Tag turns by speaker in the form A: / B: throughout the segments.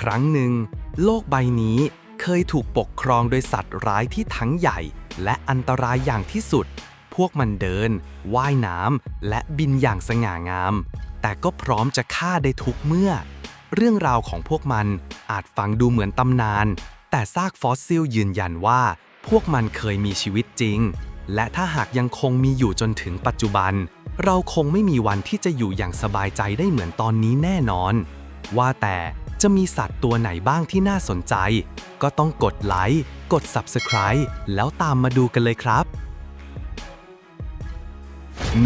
A: ครั้งหนึ่ง โลกใบนี้เคยถูกปกครองโดยสัตว์ร้ายที่ทั้งใหญ่ และอันตรายอย่างที่สุด พวกมันเดิน ว่ายน้ำและบินอย่างสง่างาม แต่ก็พร้อมจะฆ่าได้ทุกเมื่อ เรื่องราวของพวกมันอาจฟังดูเหมือนตำนาน แต่ซากฟอสซิลยืนยันว่า พวกมันเคยมีชีวิตจริง และถ้าหากยังคงมีอยู่จนถึงปัจจุบัน เราคงไม่มีวันที่จะอยู่อย่างสบายใจได้เหมือนตอนนี้แน่นอน ว่าแต่จะมีสัตว์ตัวไหนบ้างที่น่าสนใจ ก็ต้องกดไลค์ กด Subscribe แล้วตามมาดูกันเลยครับ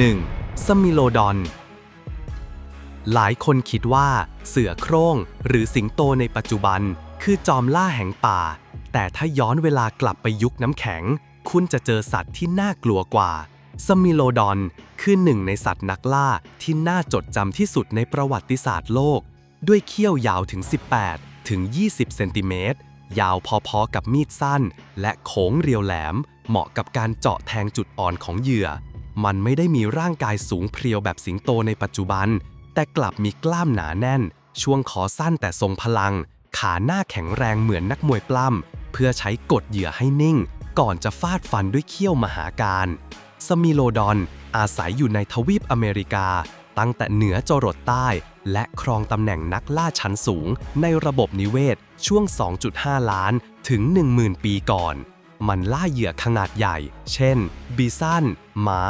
A: 1. สมิโลดอน หลายคนคิดว่าเสือโคร่งหรือสิงโตในปัจจุบัน คือจอมล่าแห่งป่า แต่ถ้าย้อนเวลากลับไปยุคน้ำแข็ง คุณจะเจอสัตว์ที่น่ากลัวกว่า สมิโลดอน คือหนึ่งในสัตว์นักล่าที่น่าจดจำที่สุดในประวัติศาสตร์โลก ด้วยเขี้ยวยาวถึง 18 ถึง 20 เซนติเมตร ยาวพอๆกับมีดสั้น และโค้งเรียวแหลม เหมาะกับการเจาะแทงจุดอ่อนของเหยื่อ มันไม่ได้มีร่างกายสูงเพรียวแบบสิงโตในปัจจุบัน แต่กลับมีกล้ามหนาแน่น ช่วงคอสั้นแต่ทรงพลัง ขาหน้าแข็งแรงเหมือนนักมวยปล้ำ เพื่อใช้กดเหยื่อให้นิ่ง ก่อนจะฟาดฟันด้วยเขี้ยวมหาการ สมิโลดอนอาศัยอยู่ในทวีปอเมริกา ตั้งแต่เหนือจรดใต้ และครองตำแหน่งนักล่าชั้นสูง ในระบบนิเวศช่วง 2.5 ล้านถึง 10,000 ปีก่อน มันล่าเหยื่อขนาดใหญ่ เช่น บีซันหมา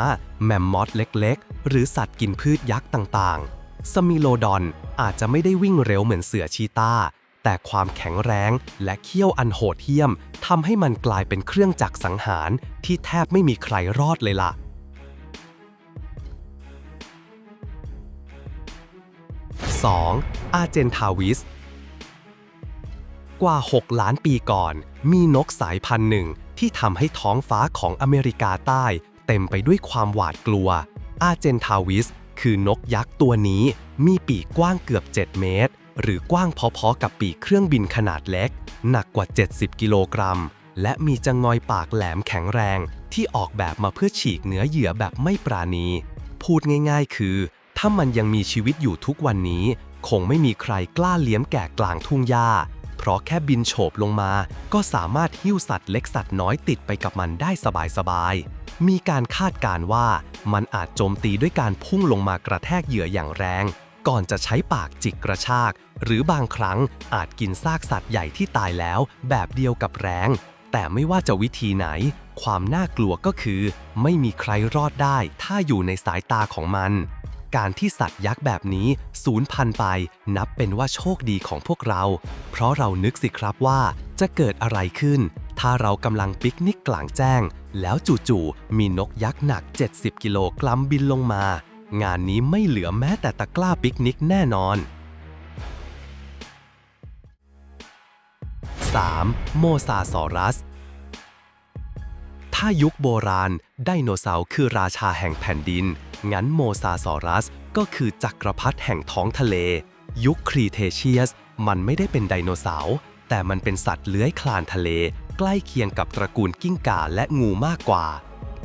A: แมมมอธเล็กๆ หรือสัตว์กินพืชยักษ์ต่างๆ สมิโลดอนอาจจะไม่ได้วิ่งเร็วเหมือนเสือชีตาแต่ความแข็งแรงและเขี้ยวอันโหดเหี้ยมทำให้มันกลายเป็นเครื่องจักรสังหารที่แทบไม่มีใครรอดเลยล่ะ 2. อาเจนทาวิส กว่า 6 ล้านปีก่อน มีนกสายพันธุ์หนึ่งที่ทำให้ท้องฟ้าของอเมริกาใต้ เต็มไปด้วยความหวาดกลัว อาเจนทาวิส คือนกยักษ์ตัวนี้ มีปีกกว้างเกือบ 7 เมตร หรือกว้างพอๆกับปีกเครื่องบินขนาดเล็ก หนักกว่า 70 กิโลกรัม และมีจงอยปากแหลมแข็งแรง ที่ออกแบบมาเพื่อฉีกเนื้อเหยื่อแบบไม่ปราณี พูดง่าย ๆ คือถ้ามันยังมีชีวิตอยู่ทุกวันนี้ คงไม่มีใครกล้าเลี้ยงแก่กลางทุ่งหญ้า เพราะแค่บินโฉบลงมา ก็สามารถหิ้วสัตว์เล็กสัตว์น้อยติดไปกับมันได้สบายๆ มีการคาดการณ์ว่ามันอาจโจมตีด้วยการพุ่งลงมากระแทกเหยื่ออย่างแรง ก่อนจะใช้ปากจิกกระชาก หรือบางครั้งอาจกินซากสัตว์ใหญ่ที่ตายแล้ว แบบเดียวกับแรง แต่ไม่ว่าจะวิธีไหน ความน่ากลัวก็คือ ไม่มีใครรอดได้ถ้าอยู่ในสายตาของมัน การที่สัตว์ยักษ์แบบนี้สูญพันธุ์ไป นับเป็นว่าโชคดีของพวกเรา เพราะเรานึกสิครับว่าจะเกิดอะไรขึ้น ถ้าเรากำลังปิกนิกกลางแจ้ง แล้วจู่ๆมีนกยักษ์หนัก 70 กิโลกรัมบินลงมา งานนี้ไม่เหลือแม้แต่ตะกร้าปิกนิกแน่นอน 3. โมซาซอรัส ถ้ายุคโบราณ ไดโนเสาร์คือราชาแห่งแผ่นดิน งั้นโมซาซอรัส ก็คือจักรพรรดิแห่งท้องทะเล ยุคครีเทเชียส มันไม่ได้เป็นไดโนเสาร์แต่มันเป็นสัตว์เลื้อยคลานทะเล ใกล้เคียงกับตระกูลกิ้งก่าและงูมากกว่า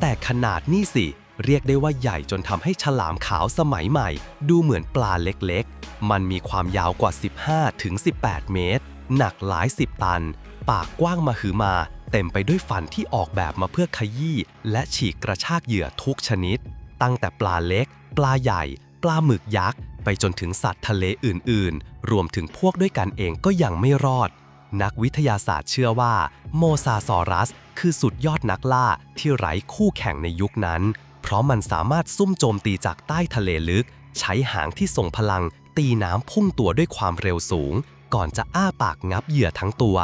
A: แต่ขนาดนี่สิ เรียกได้ว่าใหญ่จนทำให้ฉลามขาวสมัยใหม่ ดูเหมือนปลาเล็กๆ มันมีความยาวกว่า 15ถึง18 เมตร หนักหลายสิบตัน ปากกว้างมาหือมา เต็มไปด้วยฟันที่ออกแบบมาเพื่อขยี้และฉีกกระชากเหยื่อทุกชนิด ตั้งแต่ปลาเล็ก ปลาใหญ่ ปลาหมึกยักษ์ ไปจนถึงสัตว์ทะเลอื่น ๆ รวมถึงพวกด้วยกันเองก็ยังไม่รอด นักวิทยาศาสตร์เชื่อว่าโมซาซอรัส คือสุดยอดนักล่าที่ไร้คู่แข่งในยุคนั้น เพราะมันสามารถซุ่มโจมตีจากใต้ทะเลลึก ใช้หางที่ทรงพลัง ตีน้ำพุ่งตัวด้วยความเร็วสูง ก่อนจะอ้าปากงับเหยื่อทั้งตัว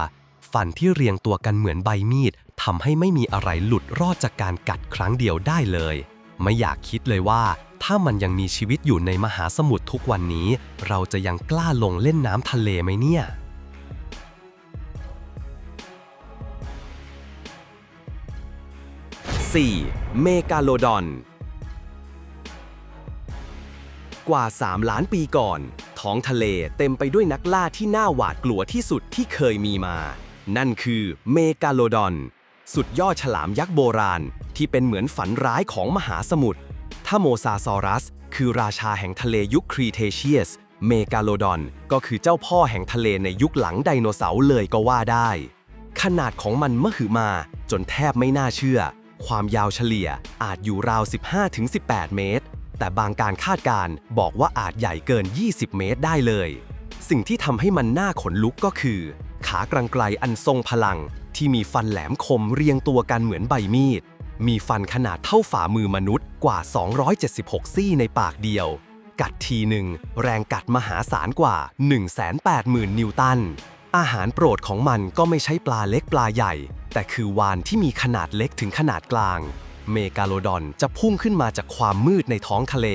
A: ฟันที่เรียงตัวกันเหมือนใบมีดทำให้ไม่มีอะไรหลุดรอดจากการกัดครั้งเดียวได้เลย ไม่อยากคิดเลยว่า ถ้ามันยังมีชีวิตอยู่ในมหาสมุทรทุกวันนี้ เราจะยังกล้าลงเล่นน้ำทะเลไหมเนี่ย 4. เมกาโลดอน กว่า 3 ล้านปีก่อน ท้องทะเลเต็มไปด้วยนักล่าที่น่าหวาดกลัวที่สุดที่เคยมีมา นั่นคือเมกาโลดอน สุดยอดฉลามยักษ์โบราณ ที่เป็นเหมือนฝันร้ายของมหาสมุทร ถ้าโมซาซอรัส คือราชาแห่งทะเลยุคครีเทเชียส
B: เมกาโลดอน ก็คือเจ้าพ่อแห่งทะเลในยุคหลังไดโนเสาร์เลยก็ว่าได้ ขนาดของมันมหึมา จนแทบไม่น่าเชื่อ ความยาวเฉลี่ยอาจอยู่ราว 15-18 เมตร แต่บางการคาดการบอกว่าอาจใหญ่เกิน 20 เมตรได้เลย สิ่งที่ทำให้มันน่าขนลุกก็คือ ขากรรไกรอันทรงพลัง ที่มีฟันแหลมคมเรียงตัวกันเหมือนใบมีด มีฟันขนาดเท่าฝ่ามือมนุษย์กว่า 276 ซี่ในปากเดียว กัดทีหนึ่งแรงกัดมหาศาลกว่า 180,000 นิวตัน อาหารโปรดของมันก็ไม่ใช่ปลาเล็กปลาใหญ่ แต่คือวานที่มีขนาดเล็กถึงขนาดกลาง เมกาโลดอนจะพุ่งขึ้นมาจากความมืดในท้องทะเล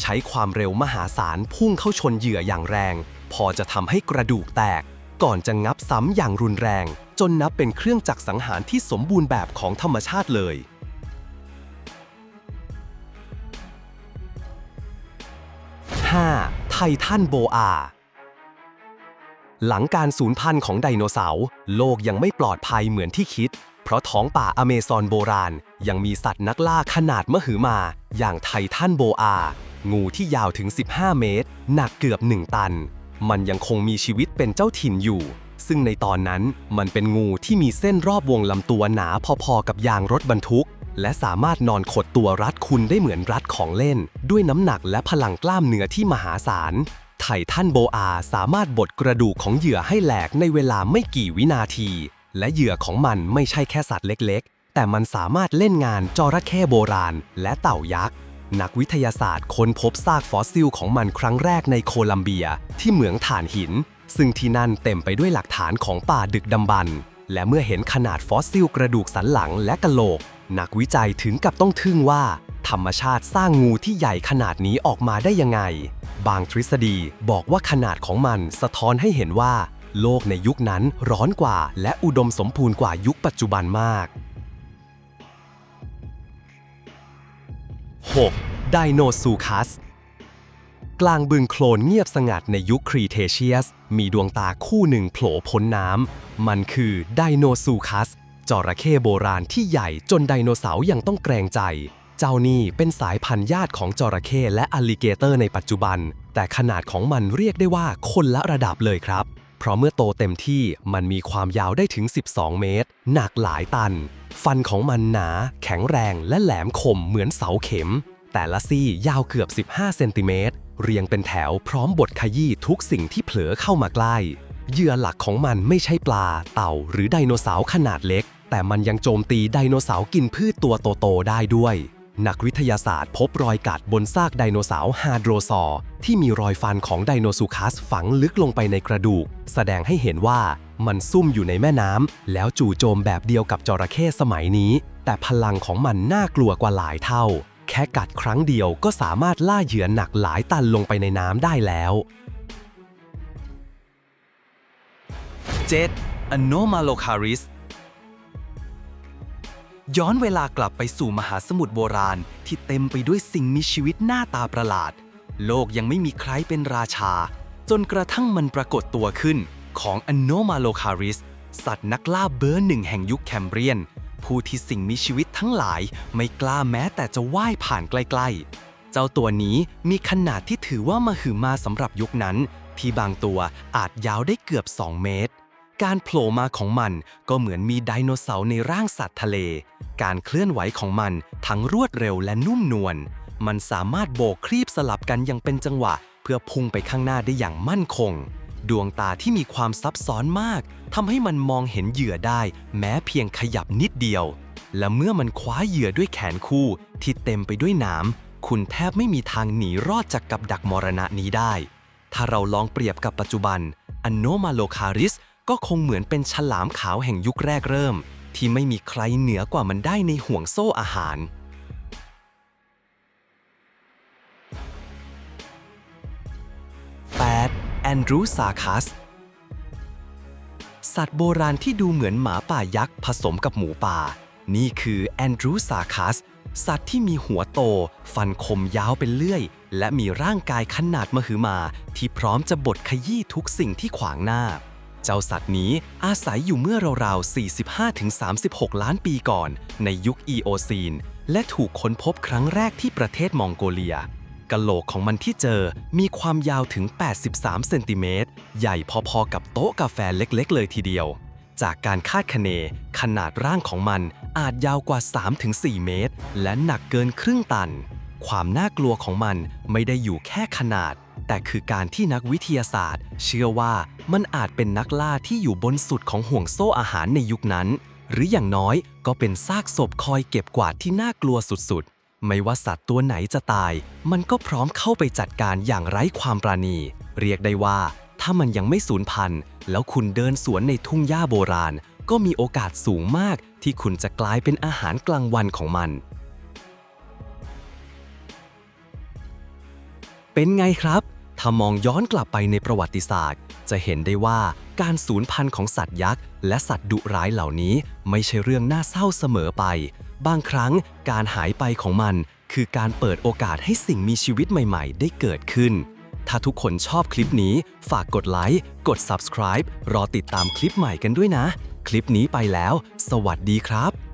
B: ใช้ความเร็วมหาศาลพุ่งเข้าชนเหยื่ออย่างแรง พอจะทำให้กระดูกแตก ก่อนจะงับซ้ำอย่างรุนแรง จนนับเป็นเครื่องจักรสังหารที่สมบูรณ์แบบของธรรมชาติเลย 5. ไททันโบอา หลังการสูญพันธุ์ของไดโนเสาร์โลกยังไม่ปลอดภัยเหมือนที่คิด เพราะท้องป่าอเมซอนโบราณ ยังมีสัตว์นักล่าขนาดมหึมา อย่างไททันโบอา งูที่ยาวถึง 15 เมตร หนักเกือบ 1 ตัน มันยังคงมีชีวิตเป็นเจ้าถิ่นอยู่ ซึ่งในตอนนั้นมันเป็นงูที่มีเส้นรอบวงลำตัวหนาพอๆกับยางรถบรรทุก และสามารถนอนขดตัวรัดคุณได้เหมือนรัดของเล่น ด้วยน้ำหนักและพลังกล้ามเนื้อที่มหาศาลไททันโบอาสามารถบดกระดูกของเหยื่อให้แหลกในเวลาไม่กี่วินาที และเหยื่อของมันไม่ใช่แค่สัตว์เล็กๆ แต่มันสามารถเล่นงานจระเข้โบราณ และเต่ายักษ์ นักวิทยาศาสตร์ค้นพบซากฟอสซิลของมันครั้งแรกในโคลัมเบีย ที่เหมืองถ่านหิน ซึ่งที่นั่นเต็มไปด้วยหลักฐานของป่าดึกดำบรรพ์และเมื่อเห็นขนาดฟอสซิลกระดูกสันหลังและกะโหลก นักวิจัยถึงกับต้องทึ่งว่า ธรรมชาติสร้างงูที่ใหญ่ขนาดนี้ออกมาได้ยังไง บางทฤษฎีบอกว่าขนาดของมันสะท้อนให้เห็นว่า โลกในยุคนั้นร้อนกว่าและอุดมสมบูรณ์กว่ายุคปัจจุบันมาก 6. ไดโนซูคัส กลางบึงโคลนเงียบสงัดในยุคครีเทเชียส มีดวงตาคู่หนึ่งโผล่พ้นน้ำ มันคือไดโนซูคัส จระเข้โบราณที่ใหญ่จนไดโนเสาร์ยังต้องเกรงใจ เจ้านี่เป็นสายพันธุ์ญาติของจระเข้และอลลิเกเตอร์ในปัจจุบัน แต่ขนาดของมันเรียกได้ว่าคนละระดับเลยครับ เพราะเมื่อโตเต็มที่มันมีความยาวได้ถึง 12 เมตร หนักหลายตัน ฟันของมันหนา แข็งแรงและแหลมคมเหมือนเสาเข็ม แต่ละซี่ยาวเกือบ 15 เซนติเมตร เรียงเป็นแถวพร้อมบดขยี้ทุกสิ่งที่เผลอเข้ามาใกล้เหยื่อหลักของมันไม่ใช่ปลา เต่า หรือไดโนเสาร์ขนาดเล็ก แต่มันยังโจมตีไดโนเสาร์กินพืชตัวโตๆได้ด้วย นักวิทยาศาสตร์พบรอยกัดบนซากไดโนเสาร์ฮาร์โดรซอร์ที่มีรอยฟันของไดโนซูคัสฝังลึกลงไปในกระดูก แสดงให้เห็นว่ามันซุ่มอยู่ในแม่น้ำแล้วจู่โจมแบบเดียวกับจระเข้สมัยนี้ แต่พลังของมันน่ากลัวกว่าหลายเท่า แค่กัดครั้งเดียวก็สามารถล่าเหยื่อหนักหลายตันลงไปในน้ำได้แล้ว 7. Anomalocaris ย้อนเวลากลับไปสู่มหาสมุทรโบราณที่เต็มไปด้วยสิ่งมีชีวิตหน้าตาประหลาด โลกยังไม่มีใครเป็นราชา จนกระทั่งมันปรากฏตัวขึ้นของ Anomalocaris สัตว์นักล่าเบอร์หนึ่งแห่งยุคแคมเบรียน ผู้ที่สิ่งมีชีวิตทั้งหลายไม่กล้าแม้แต่จะว่ายผ่านใกล้ๆ เจ้าตัวนี้มีขนาดที่ถือว่ามหึมาสำหรับยุคนั้น ที่บางตัวอาจยาวได้เกือบ 2 เมตร การโผล่มาของมันก็เหมือนมีไดโนเสาร์ในร่างสัตว์ทะเล การเคลื่อนไหวของมันทั้งรวดเร็วและนุ่มนวล มันสามารถโบกคลีบสลับกันอย่างเป็นจังหวะ เพื่อพุ่งไปข้างหน้าได้อย่างมั่นคง ดวงตาที่มีความซับซ้อนมากทำให้มันมองเห็นเหยื่อได้ แม้เพียงขยับนิดเดียว และเมื่อมันคว้าเหยื่อด้วยแขนคู่ ที่เต็มไปด้วยหน้ำคุณแทบไม่มีทางหนีรอดจากกับดักมรณะนี้ได้ ถ้าเราลองเปรียบกับปัจจุบัน อันโนมาโลคาริส ก็คงเหมือนเป็นฉลามขาวแห่งยุคแรกเริ่ม ที่ไม่มีใครเหนือกว่ามันได้ในห่วงโซ่อาหาร 8. แอนดรูซาคัสสัตว์โบราณที่ดูเหมือนหมาป่ายักษ์ผสมกับหมูป่า นี่คือแอนดรูซาคัสสัตว์ที่มีหัวโต ฟันคมยาวเป็นเลื่อย และมีร่างกายขนาดมหึมา ที่พร้อมจะบดขยี้ทุกสิ่งที่ขวางหน้า เจ้าสัตว์นี้อาศัยอยู่เมื่อราวๆ 45-36 ล้านปีก่อน ในยุคอีโอซีน และถูกค้นพบครั้งแรกที่ประเทศมองโกเลียกะโหลกของมันที่เจอมีความยาวถึง 83 เซนติเมตร ใหญ่พอๆกับโต๊ะกาแฟเล็กๆ เลยทีเดียว จากการคาดคะเน ขนาดร่างของมันอาจยาวกว่า 3-4 เมตร และหนักเกินครึ่งตัน ความน่ากลัวของมันไม่ได้อยู่แค่ขนาด แต่คือการที่นักวิทยาศาสตร์ เชื่อว่ามันอาจเป็นนักล่าที่อยู่บนสุดของห่วงโซ่อาหารในยุคนั้น หรืออย่างน้อยก็เป็นซากศพคอยเก็บกวาดที่น่ากลัวสุดๆ ไม่ว่าสัตว์ตัวไหนจะตาย มันก็พร้อมเข้าไปจัดการอย่างไร้ความปราณี เรียกได้ว่า ถ้ามันยังไม่สูญพันธุ์ แล้วคุณเดินสวนในทุ่งหญ้าโบราณ ก็มีโอกาสสูงมาก ที่คุณจะกลายเป็นอาหารกลางวันของมันเป็นไงครับ ถ้ามองย้อนกลับไปในประวัติศาสตร์ จะเห็นได้ว่าการสูญพันธุ์ของสัตว์ยักษ์และสัตว์ดุร้ายเหล่านี้ไม่ใช่เรื่องน่าเศร้าเสมอไป บางครั้งการหายไปของมัน คือการเปิดโอกาสให้สิ่งมีชีวิตใหม่ๆ ได้เกิดขึ้น ถ้าทุกคนชอบคลิปนี้ ฝากกดไลค์ กด subscribe รอติดตามคลิปใหม่กันด้วยนะ คลิปนี้ไปแล้ว สวัสดีครับ